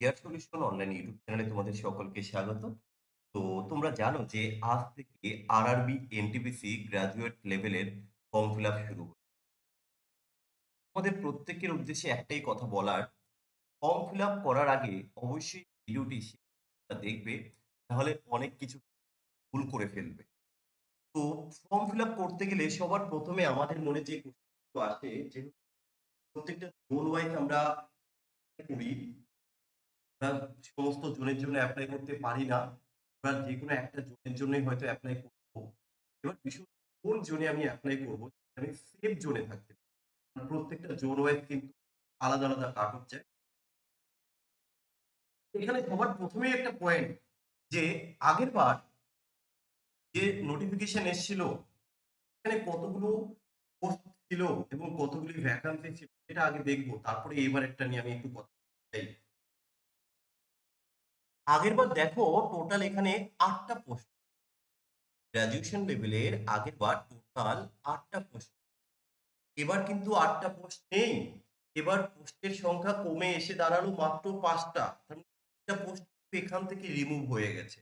Care solution online YouTube চ্যানেলে তোমাদের সকলকে স্বাগত। তো তোমরা জানো যে আজ থেকে আরআরবি, এনটিপিসি গ্র্যাজুয়েট লেভেলের ফর্ম ফিল আপ শুরু। তোমাদের প্রত্যেকের উদ্দেশ্যে একটাই কথা বলার, ফর্ম ফিল আপ করার আগে অবশ্যই ভিডিওটি দেখবে, নাহলে অনেক কিছু ভুল করে ফেলবে। তো ফর্ম ফিল আপ করতে গেলে সবার ১ম এ আমাদের মনে যে আসে যে প্রত্যেকটা জোন ওয়াইজ আমরা করি। সমস্ত জোনের জন্য এপ্লাই করতে পারি না। আমরা যেকোনো একটা জোনের জন্যই হয়তো এপ্লাই করব। এবার বিষয় কোন জোনে আমি এপ্লাই করব, আমি সেফ জোনে থাকতে পারি। প্রত্যেকটা জোন ওয়াইজ কিন্তু আলাদা, আলাদা কাট যায়। এখানে সবার ১ম এই একটা পয়েন্ট যে আগেরবার যে নোটিফিকেশন এসেছিল এখানে কতগুলো পোস্ট ছিল এবং কতগুলি ভ্যাকান্সি ছিল সেটা আগে দেখব তারপরে এবার একটা নিয়ে আমি একটু কথা বলতে চাই। আগেরবার দেখো টোটাল এখানে ৮ টা পোস্ট। গ্র্যাজুয়েশন লেভেলের আগেরবার টোটাল ৮ টা পোস্ট। এবার কিন্তু ৮ টা পোস্ট নেই। এবার পোস্টের সংখ্যা কমে এসে দাঁড়াল মাত্র ৫ টা। তার মানে ৩ টা পোস্ট এখান থেকে রিমুভ হয়ে গেছে।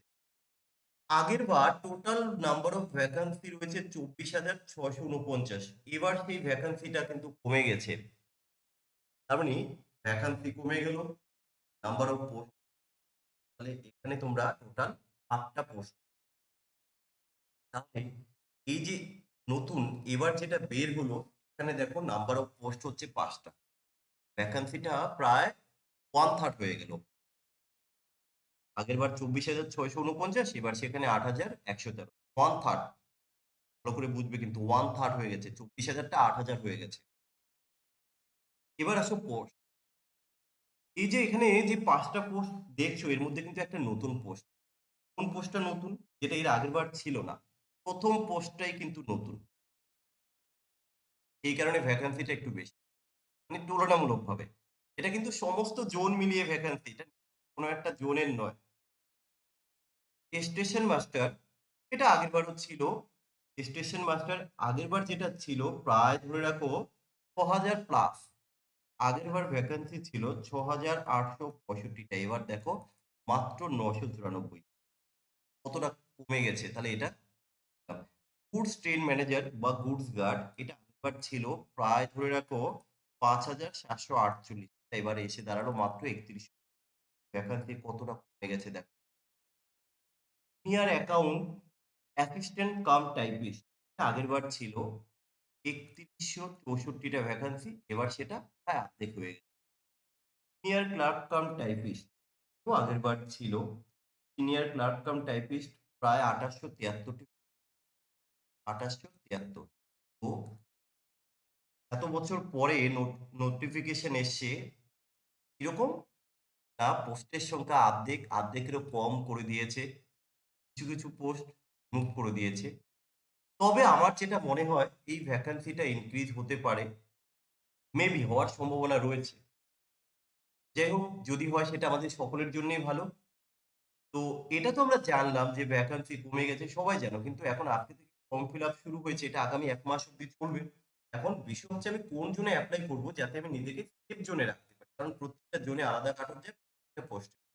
আগেরবার টোটাল নাম্বার অফ ভ্যাকান্সি রয়েছে ২৪,৬৪৯। এবার সেই ভ্যাকান্সিটা কিন্তু কমে গেছে। তার মানে ভ্যাকান্সি কমে গেল। নাম্বার অফ পোস্ট তাহলে এখানে তোমরা টোটাল ৮ টা পোস্ট তাহলে এই যে নতুন এবার যেটা বের হলো, এখানে দেখো নাম্বার অফ পোস্ট হচ্ছে ৫ টা। ভ্যাকান্সিটা প্রায় 1/3 হয়ে গেল। আগেরবার ২৪,৬৪৯ এবার সেখানে ৮,১১৩ 1/3 ভালো করে বুঝবে কিন্তু 1/3 হয়ে গেছে। চব্বিশ হাজারটা আট হাজার হয়ে গেছে। এবার আসো পোস্ট। এই যে এখানে যে পাঁচটা পোস্ট দেখছ এর মধ্যে কিন্তু একটা নতুন পোস্ট। কোন পোস্টটা নতুন? যেটা এর আগেরবার ছিল না। প্রথম পোস্টটাই কিন্তু নতুন। এই কারণে ভ্যাকান্সিটা একটু বেশি। মানে তুলনামূলকভাবে। এটা কিন্তু সমস্ত জোন মিলিয়ে ভ্যাকান্সি। এটা কোন একটা জোনের নয়। স্টেশন মাস্টার এটা আগেরবারও ছিল। স্টেশন মাস্টার আগেরবার যেটা ছিল প্রায় ধরে রাখো ৬,০০০ প্লাস। আগেরবার ভ্যাকান্সি ছিল ৬,৮৬৫ টা। এবার দেখো মাত্র ৯৯৪ কতটা কমে গেছে? তাহলে এটা গুডস ট্রেন ম্যানেজার বা গুডস গার্ড এটা আগেরবার ছিল প্রায় ধরে রাখো পাঁচ হাজার সাতশো ৫,৭৪৮ এবারে এসে দাঁড়াল মাত্র ৩১ ভ্যাকান্সি কতটা কমে গেছে দেখো। Senior account assistant cum typist এটা আগেরবার ছিল ৩১৬৪ টা ভ্যাকান্সি এবার সেটা প্রায় অর্ধেক হয়ে গেছে। সিনিয়র ক্লার্ক কাম টাইপিস্ট তো আগেরবার ছিল সিনিয়র ক্লার্ক কাম টাইপিস্ট প্রায় ২৮৭৩ টি ২৮৭৩ তো এত বছর পরে নোটিফিকেশন এসছে কীরকম? না পোস্টের সংখ্যা অর্ধেক, অর্ধেকেরও কম করে দিয়েছে। কিছু, কিছু পোস্ট মুভ করে দিয়েছে। তবে আমার যেটা মনে হয়, এই ভ্যাকান্সিটা ইনক্রিজ হতে পারে। মেবি হওয়ার সম্ভাবনা রয়েছে। যাই হোক, যদি হয় সেটা আমাদের সকলের জন্যই ভালো। তো এটা তো আমরা জানলাম যে ভ্যাকান্সি কমে গেছে, সবাই জানো। কিন্তু এখন আজকে থেকে ফর্ম ফিল আপ শুরু হয়েছে, এটা আগামী এক মাস অব্দি চলবে। এখন বিষয় হচ্ছে আমি কোন জোনে অ্যাপ্লাই করব, যাতে আমি নিজেকে সেফ জোনে রাখতে পারি। কারণ প্রত্যেকটা জোনে আলাদা কাট যায় পোস্টে।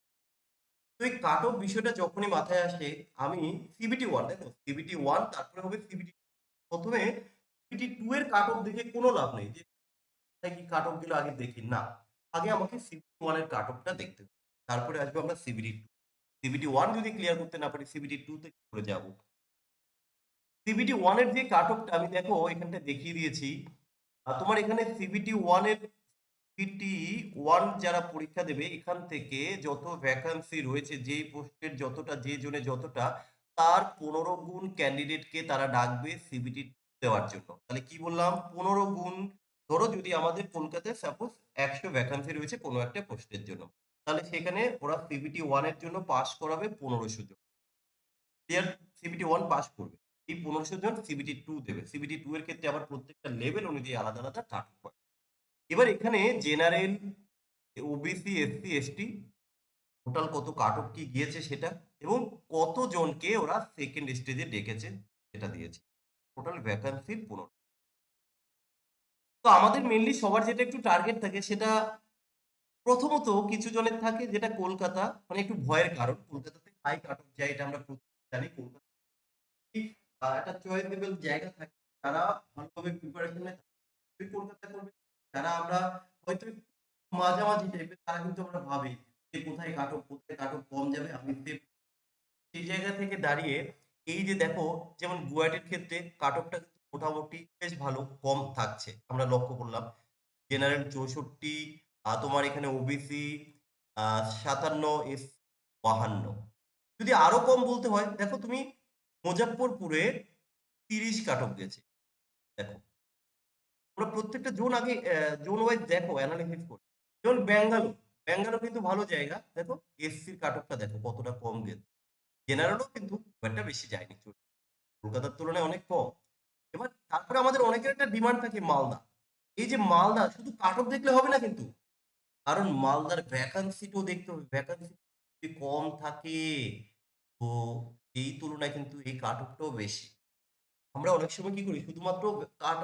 তো এই কাট অফ বিষয়টা যখনই মাথায় আসে আমি সিবিটি 1 দেখো সিবিটি 1 তারপরে হবে সিবিটি ১ম এ সিবিটি 2 এর কাট অফ দেখে কোনো লাভ নেই যে কি কাট অফগুলো আগে দেখি না। আগে আমাকে সিবিটি 1 এর কাট অফটা দেখতে হবে। তারপরে আসবে আমরা সিবিটি 2 সিবিটি 1 যদি ক্লিয়ার করতে না পারি সিবিটি 2 তে করে যাব? সিবিটি 1 এর যে কাট অফটা আমি দেখো এখানটা দেখিয়ে দিয়েছি। তোমার এখানে সিবিটি 1 এর সিবিটি 1 যারা পরীক্ষা দেবে এখান থেকে যত ভ্যাকান্সি রয়েছে যেই পোস্টের যতটা যে জোনে যতটা তার ১৫ গুণ ক্যান্ডিডেটকে তারা ডাকবে সিবিটি দেওয়ার জন্য। তাহলে কি বললাম? ১৫ গুণ ধরো যদি আমাদের কলকাতায় সাপোজ ১০০ ভ্যাকান্সি রয়েছে কোনো একটা পোস্টের জন্য। তাহলে সেখানে ওরা সিবিটি 1 এর জন্য পাস করাবে ১৫০০ জন। সিবিটি 1 পাস করবে। এই ১৫০০ জন সিবিটি 2 দেবে। সিবিটি 2 এর ক্ষেত্রে আবার প্রত্যেকটা লেভেল অনুযায়ী আলাদা, আলাদা কাট হয়। এবার এখানে general, OBC, SC, ST total কত কাট কি গিয়েছে সেটা এবং কতজনকে ওরা সেকেন্ড স্টেজে ডেকেছে সেটা দিয়েছে। টোটাল ভ্যাকান্সি ১৫ তো আমাদের মেনলি সবার যেটা একটু টার্গেট থাকে সেটা প্রথমত কিছু জনের থাকে যেটা কলকাতা মানে একটু ভয়ের কারণ কলকাতাতে হাই কাট অফ যায় এটা আমরা জানি কলকাতা একটা চয়েসেবল জায়গা থাকে তারা ভালোভাবে প্রিপারেশন নেয় কলকাতা করবে। যারা আমরা হয়তো মাঝামাঝি টাইপের তারা কিন্তু আমরা ভাবি যে কোথায় কাট অফ কোথায় কাট অফ কম যাবে, আমি সেই জায়গা থেকে দাঁড়িয়ে এই যে দেখো, যেমন বুয়েটের ক্ষেত্রে কাট অফটা কিন্তু মোটামুটি বেশ ভালো, কম থাকছে। আমরা লক্ষ্য করলাম। জেনারেল ৬৪ আ তোমার এখানে ওবিসি ৫৭ এস ৫২ যদি আরও কম বলতে হয়, দেখো তুমি মুজাফফরপুরে ৩০ কাট অফ গেছে। দেখো। ওরা প্রত্যেকটা জোন আগে জোন ওয়াইজ দেখো এনালাইসিস করে। যেমন ব্যাঙ্গালোর, ব্যাঙ্গালোর কিন্তু ভালো জায়গা। দেখো এসসির কাট অফটা দেখো কতটা কম গেছে। জেনারেলও কিন্তু একটা বেশি যায়নি। কলকাতার তুলনায় অনেক কম। এবার তারপরে আমাদের অনেকের একটা ডিমান্ড থাকে মালদা। এই যে মালদা শুধু কাট অফ দেখলে হবে না কিন্তু। কারণ মালদার ভ্যাকান্সিটাও দেখতে হবে। ভ্যাকান্সি কম থাকে তো এই তুলনায় কিন্তু এই কাট অফটাও বেশি। আমরা অনেক সময় কি করি শুধুমাত্র কাট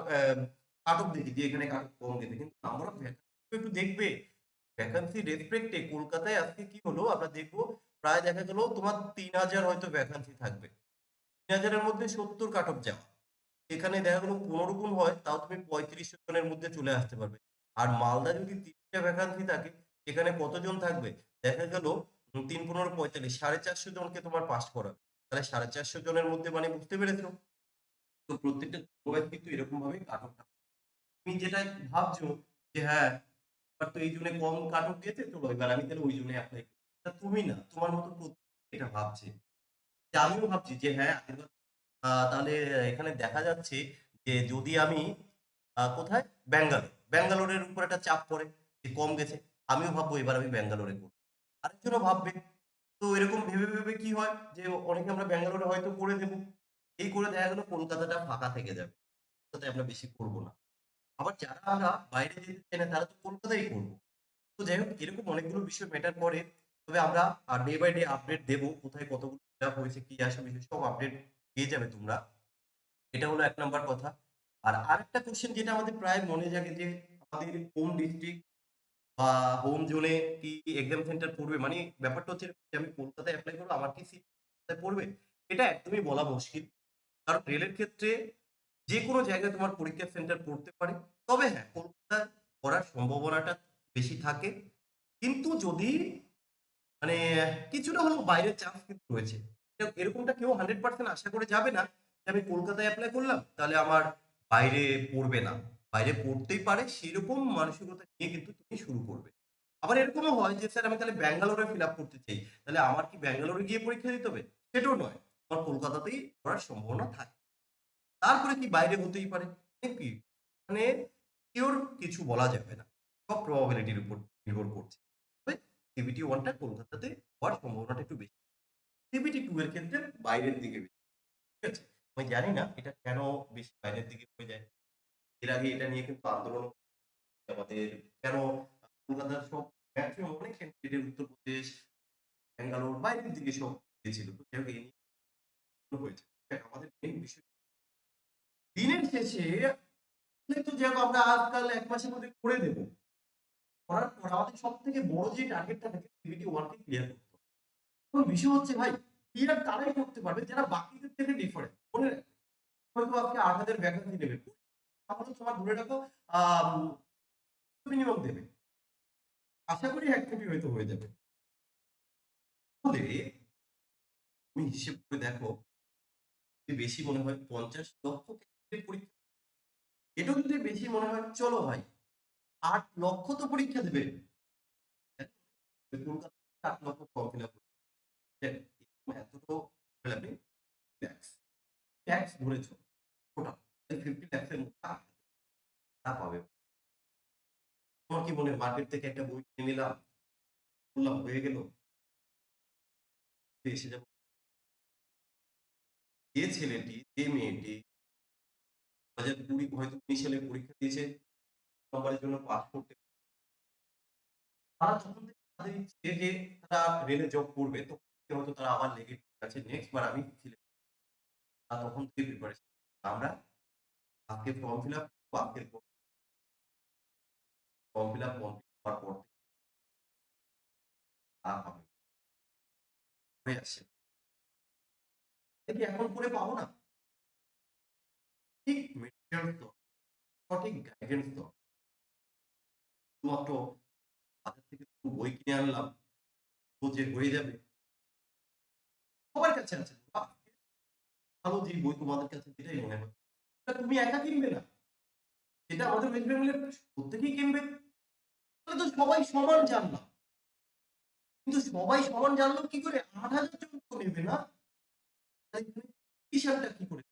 অ্যা কাট অফ দেখি যে এখানে কাট অফ কম গেছে। কিন্তু ভ্যাকান্সি একটু দেখবে। ভ্যাকান্সি রেসপেক্ট কলকাতায় আজকে কি হলো আমরা দেখব, প্রায় দেখা গেল তোমার ৩০০০ হয়তো ভ্যাকান্সি থাকবে। তিন হাজারের মধ্যে সত্তর কাটক যাওয়া। এখানে দেখা গেলো ১৫ গুণ হয়, তাও তুমি ৩৫০০ জনের মধ্যে চলে আসতে পারবে। আর মালদা যদি তিনটা ভ্যাকান্সি থাকে, এখানে কতজন থাকবে? দেখা গেল তিন পনেরো পঁয়তাল্লিশ, সাড়ে চারশো জনকে তোমার পাস করাবে। তাহলে ৪৫০ জনের মধ্যে মানে বুঝতে পেরেছ? তো প্রত্যেকটা কিন্তু এরকম ভাবেই কাট অফটা তুমি যেটা ভাবছ যে হ্যাঁ, এবার তো এই জন্য কম কাট অফ গেছে চলো এবার আমি তাহলে ওই জন্য এপ্লাই করি। এটা তুমি না, তোমার মতো এটা ভাবছে। যে আমিও ভাবছি যে হ্যাঁ, তাহলে এখানে দেখা যাচ্ছে যে যদি আমি কোথায়? ব্যাঙ্গালোর। ব্যাঙ্গালোরের উপর একটা চাপ পড়ে যে কম গেছে। আমিও ভাববো এবার আমি ব্যাঙ্গালোরে করব। আরেকজনও ভাববে। তো এরকম ভেবে, ভেবে কি হয় যে অনেকে আমরা ব্যাঙ্গালোরে হয়তো করে দেবো এই করে দেখা গেল কলকাতাটা ফাঁকা থেকে যাবে। কলকাতায় আমরা বেশি করব না। আবার যারা আমরা বাইরে যেতে না তারা তো কলকাতায় করব। তো যাই হোক এরকম অনেকগুলো বিষয় ম্যাটার করে। তবে আমরা ডে বাই ডে আপডেট দেবো কোথায় কতগুলো ফিল হয়েছে, কি আসে বিষয় সব আপডেট পেয়ে যাবে তোমরা। এটা হলো এক নম্বর কথা। আর আরেকটা কোয়েশ্চেন যেটা আমাদের প্রায় মনে জাগে যে আমাদের হোম ডিস্ট্রিক্ট বা হোম জোনে কি এক্সাম সেন্টার পড়বে? মানে ব্যাপারটা হচ্ছে আমি কলকাতায় অ্যাপ্লাই করব আমার কি সিট পড়বে? এটা একদমই বলা মুশকিল। কারণ রেলের ক্ষেত্রে যেকোনো জায়গায় তোমার পরীক্ষার সেন্টার পড়তে পারে। তবে হ্যাঁ, কলকাতায় পড়ার সম্ভাবনাটা বেশি থাকে। কিন্তু যদি মানে কিছুটা হলেও বাইরের চান্স কিন্তু রয়েছে। এরকমটা কেউ 100% আশা করে যাবে না যে আমি কলকাতায় অ্যাপ্লাই করলাম তাহলে আমার বাইরে পড়বে না। বাইরে পড়তেই পারে সেরকম মানসিকতা নিয়ে কিন্তু তুমি শুরু করবে। আবার এরকমও হয় যে স্যার আমি তাহলে ব্যাঙ্গালোরে ফিল আপ করতে চাই। তাহলে আমার কি ব্যাঙ্গালোরে গিয়ে পরীক্ষা দিতে হবে? সেটাও নয়। আমার কলকাতাতেই পড়ার সম্ভাবনা থাকে। তারপরে কি বাইরে হতেই পারে। মানে কি? মানে সিওর কিছু বলা যাবে না। সব প্রবাবিলিটির উপর নির্ভর করছে। তবে সিবিটি 1 টা কলকাতাতে হওয়ার সম্ভাবনাটা একটু বেশি। সিবিটি টু এর ক্ষেত্রে বাইরের দিকে বেশি। ঠিক আছে? আমি জানি না এটা কেন বেশি বাইরের দিকে হয়ে যায়। এর আগে এটা নিয়ে কিন্তু আন্দোলন আমাদের কেন কলকাতার সব ম্যাক্সিমাম অনেক ক্যান্ডিডেট উত্তরপ্রদেশ, ব্যাঙ্গালোর বাইরের দিকে সব গেছিল। তো যাই হোক এই নিয়ে হয়েছে। আমাদের মেইন বিষয় দিনের শেষে যাই হোক আমরা আজকাল এক মাসের মধ্যে করে দেব। করার পর আমাদের সব থেকে বড় যে টার্গেটটা থাকে সিবিটি 1 কে ক্লিয়ার করতে এখন বিষয় হচ্ছে ভাই ক্লিয়ার তারাই করতে পারবে যারা বাকিদের থেকে ডিফারেন্ট। মনে। হয়তো আজকে ৮০০০ ভ্যাকেন্সি দেবে। তাহলে তোমার ধরে রাখো মিনিমাম দেবে। আশা করি এক কোটি হয়তো হয়ে যাবে। তাহলে তুমি হিসেব করে দেখো বেশি মনে হয় ৫০ লক্ষ পরীক্ষা এটাও যদি বেশি মনে হয় চলো ভাই ৮ লক্ষ তো পরীক্ষা দেবে। কলকাতায় ৮ লক্ষ form fill up tax, tax 50 lakhs মধ্যে পাবে। তোমার কি মনে মার্কেট থেকে একটা বই কিনে নিলাম, করলাম হয়ে গেল? এসে যাব। যে ছেলেটি, যে মেয়েটি ২০২০ হয়তো ২৯ সালে পরীক্ষা দিয়েছে নাম্বারের জন্য পাস করতে। তারা তখন তাদের ইচ্ছে যে তারা রেলে জব করবে। তো হয়তো তারা আবার লেগে আছে। নেক্সট বার আমি তারা তখন থেকে প্রিপারেশন আমরা আজকে ফর্ম ফিল আপ আজকের ফর্ম ফিল আপ কমপ্লিট হওয়ার পর তা হবে হয়ে আসে কি এখন করে পাবো না? ঠিক মেটেরিয়াল সঠিক গাইডেন্স তো শুধুমাত্র হাতের থেকে বই কিনে আনলাম যে হয়ে যাবে। সবার কাছে আছে ভালো যে বই তোমাদের কাছে যেটাই মনে হয়। তুমি একা কিনবে না। এটা আমাদের ওয়েস্ট বেঙ্গলের প্রত্যেকেই কিনবে। তাহলে তো সবাই সমান জানলাম। কিন্তু সবাই সমান জানলো কি করে? আট হাজার জন তো নেবে না। কি করে?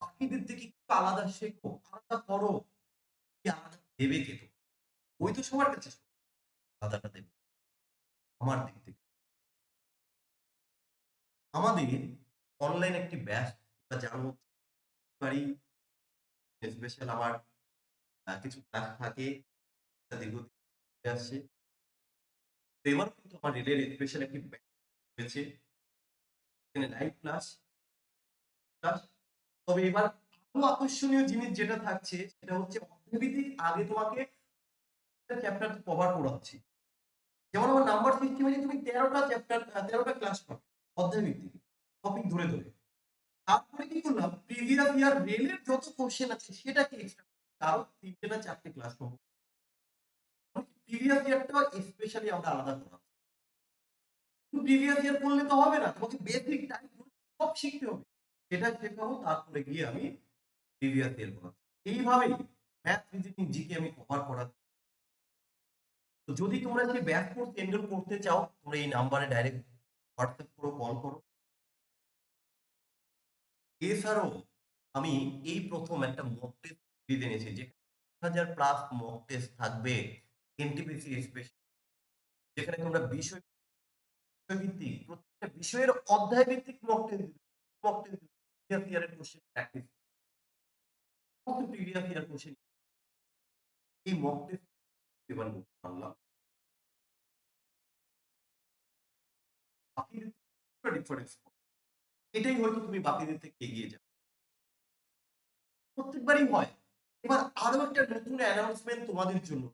বাকিদের থেকে আলাদা শেখো আলাদা করো আলাদা দেবে কে তো ওই তো সবার কাছে আলাদাটা দেবে। আমার দিক থেকে। আমাদের অনলাইন একটি ব্যাচ তোমরা জানো পারি স্পেশাল আমার কিছু ক্লাস থাকে। দীর্ঘদিন আসছে। তো এবার কিন্তু আমার রিলের স্পেশাল একটি ব্যাচ হয়েছে। লাইভ ক্লাস ক্লাস তবে এবার আকর্ষণীয় জিনিস যেটা থাকছে, সেটা হচ্ছে অর্থভিত্তিক আগে তোমাকে চ্যাপ্টার কভার করাচ্ছি। যেমন আমার নাম্বার সিস্টেমে যে তুমি তেরোটা চ্যাপ্টার তেরোটা ক্লাস পাবে অধ্যায়ভিত্তিক। টপিক ধরে ধরে। তারপরে কি করলাম? প্রিভিয়াস ইয়ার রেলের যত কোশ্চেন আছে, সেটাকে এক্সট্রা তারও তিনটে না চারটে ক্লাস পাবো। প্রিভিয়াস ইয়ারটা স্পেশালি আমরা আলাদা করা প্রিভিয়াস ইয়ার করলে তো হবে না। তোমাকে বেসিক টাইম সব শিখতে হবে। সেটা শেখাবো, তারপরে গিয়ে আমি প্রিভিয়াস ইয়ার করাচ্ছি এইভাবেই ম্যাথ রিজনিং জিকে আমি কভার করাচ্ছি। তো যদি তোমরা যে ব্যাক কোর্স এনরোল করতে চাও, তোমরা এই নাম্বারে ডাইরেক্ট হোয়াটসঅ্যাপ করো কল করো। এছাড়াও আমি এই প্রথম একটা মক টেস্ট দিতে এনেছি যে হাজার প্লাস মক টেস্ট থাকবে এনটিপিসি স্পেশাল যেখানে তোমরা বিষয় ভিত্তিক প্রত্যেকটা বিষয়ের অধ্যায় ভিত্তিক mock test mock test practice কত কোশ্চেন এই মক টেস্ট আনলাম বাকিদের ডিফারেন্স এটাই হয়তো তুমি বাকিদের থেকে এগিয়ে যাবে প্রত্যেকবারই হয়। এবার আরও একটা নতুন অ্যানাউন্সমেন্ট তোমাদের জন্য।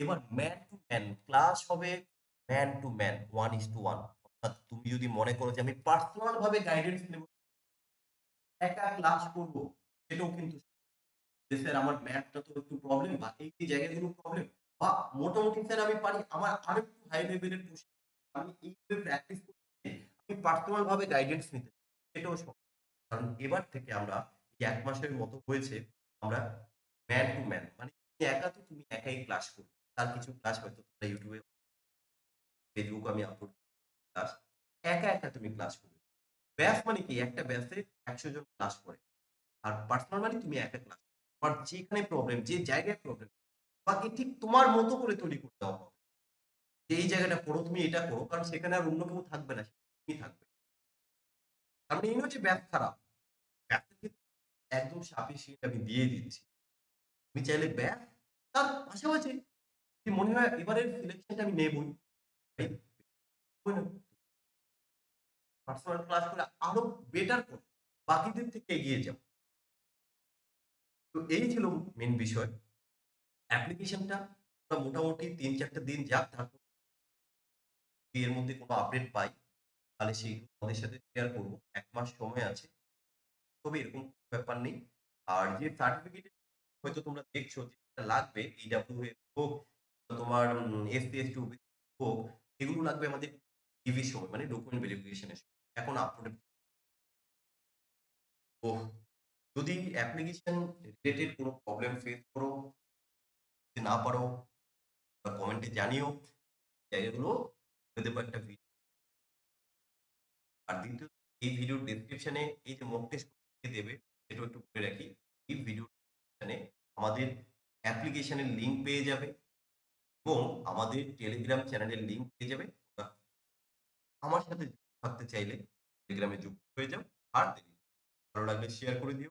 এবার ম্যান টু ম্যান ক্লাস হবে man to man one is to one অর্থাৎ তুমি যদি মনে করো যে আমি পার্সোনাল ভাবে গাইডেন্স নেব একা ক্লাস করব, সেটাও কিন্তু যে স্যার আমার ম্যাথটা তো একটু প্রবলেম বা এই এই জায়গাগুলো প্রবলেম বা মোটামুটি স্যার আমি পারি আমার আরও একটু হাই লেভেলের কোশ্চেন আমি এইভাবে প্র্যাকটিস করতে আমি পার্সোনাল ভাবে গাইডেন্স নিতে সেটাও সম্ভব কারণ এবার থেকে আমরা এক মাসের মতো হয়েছে, আমরা ম্যান টু ম্যান মানে তুমি একা তো তুমি একাই ক্লাস করবে, তার কিছু ক্লাস হয়তো তোমরা ইউটিউবে ফেসবুক আমি আপলোড ক্লাস একা একা তুমি ক্লাস করবে। ব্যাস মানে কি, একটা ব্যাসে একশো জন ক্লাস করে। আর পার্সোনাল মানে তুমি একা ক্লাস আর যেখানে প্রবলেম যে জায়গায় প্রবলেম বাকি ঠিক তোমার মতো করে তৈরি করতে হবে। যে এই জায়গাটা করো, তুমি এটা করো, কারণ সেখানে আর অন্য কেউ থাকবে না, তুমি থাকবে। কারণ এই নয় যে ব্যাস খারাপ ক্ষেত্রে একদম সাফিসিয়েন্ট আমি দিয়ে দিচ্ছি। তুমি চাইলে ব্যাস তার পাশাপাশি মনে হয় এবারের সিলেকশনটা আমি নেবই? পার্সোনাল ক্লাস করে আরও বেটার করো। বাকিদের থেকে এগিয়ে যাও। তো এই ছিল মেন বিষয়। অ্যাপ্লিকেশনটা আমরা মোটামুটি তিন চারটে দিন যাক তারপর এর মধ্যে কোনো আপডেট পাই, তাহলে সেইগুলো আমাদের সাথে শেয়ার করব। এক মাস সময় আছে, তবে এরকম ব্যাপার নেই। আর যে সার্টিফিকেট হয়তো তোমরা দেখছ যেটা লাগবে ইডাব্লিউ হোক তোমার এসসি টু হোক, এগুলো লাগবে আমাদের ডিভির সময় মানে ডকুমেন্ট ভেরিফিকেশনের সময়। এখন আপলোড যদি অ্যাপ্লিকেশন রিলেটেড কোনো প্রবলেম ফেস করো না পারো বা কমেন্টে জানিও জায়গাগুলো করে দেবো একটা ভিডিও আর দ্বিতীয় এই ভিডিওর ডেসক্রিপশনে এই যে মক টেস্ট দেবে, সেটাও একটু বলে রাখি, এই ভিডিও ডেসক্রিপশনে আমাদের অ্যাপ্লিকেশনের লিঙ্ক পেয়ে যাবে এবং আমাদের টেলিগ্রাম চ্যানেলের লিঙ্ক পেয়ে যাবে আমার সাথে থাকতে চাইলে টেলিগ্রামে যুক্ত হয়ে যাও, আর। ভালো লাগলে শেয়ার করে দিও